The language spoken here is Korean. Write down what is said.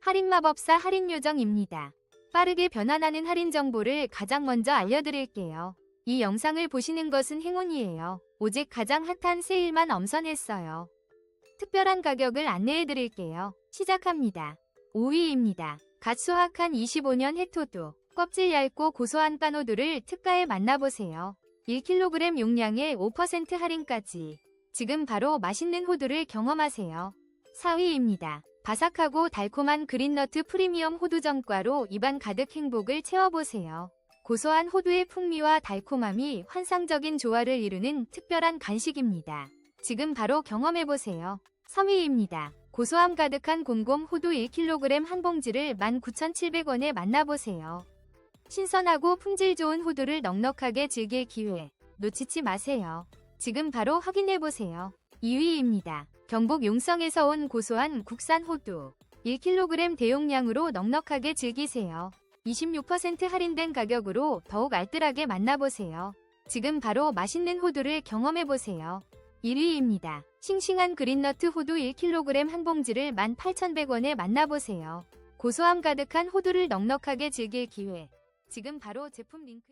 할인마법사 할인요정입니다. 빠르게 변환하는 할인 정보를 가장 먼저 알려드릴게요. 이 영상을 보시는 것은 행운이에요. 오직 가장 핫한 세일만 엄선했어요. 특별한 가격을 안내해드릴게요. 시작합니다. 5위입니다. 갓 수확한 25년 해토두. 껍질 얇고 고소한 까노두를 특가에 만나보세요. 1kg 용량에 5% 할인까지. 지금 바로 맛있는 호두를 경험하세요. 4위입니다. 바삭하고 달콤한 그린너트 프리미엄 호두 전과로 입안 가득 행복을 채워보세요. 고소한 호두의 풍미와 달콤함이 환상적인 조화를 이루는 특별한 간식입니다. 지금 바로 경험해보세요. 3위입니다. 고소함 가득한 곰곰 호두 1kg 한 봉지를 19,700원에 만나보세요. 신선하고 품질 좋은 호두를 넉넉하게 즐길 기회 놓치지 마세요. 지금 바로 확인해보세요. 2위입니다. 경북 용성에서 온 고소한 국산 호두 1kg 대용량으로 넉넉하게 즐기세요. 26% 할인된 가격으로 더욱 알뜰하게 만나보세요. 지금 바로 맛있는 호두를 경험해보세요. 1위입니다. 싱싱한 그린너트 호두 1kg 한 봉지를 18,100원에 만나보세요. 고소함 가득한 호두를 넉넉하게 즐길 기회. 지금 바로 제품 링크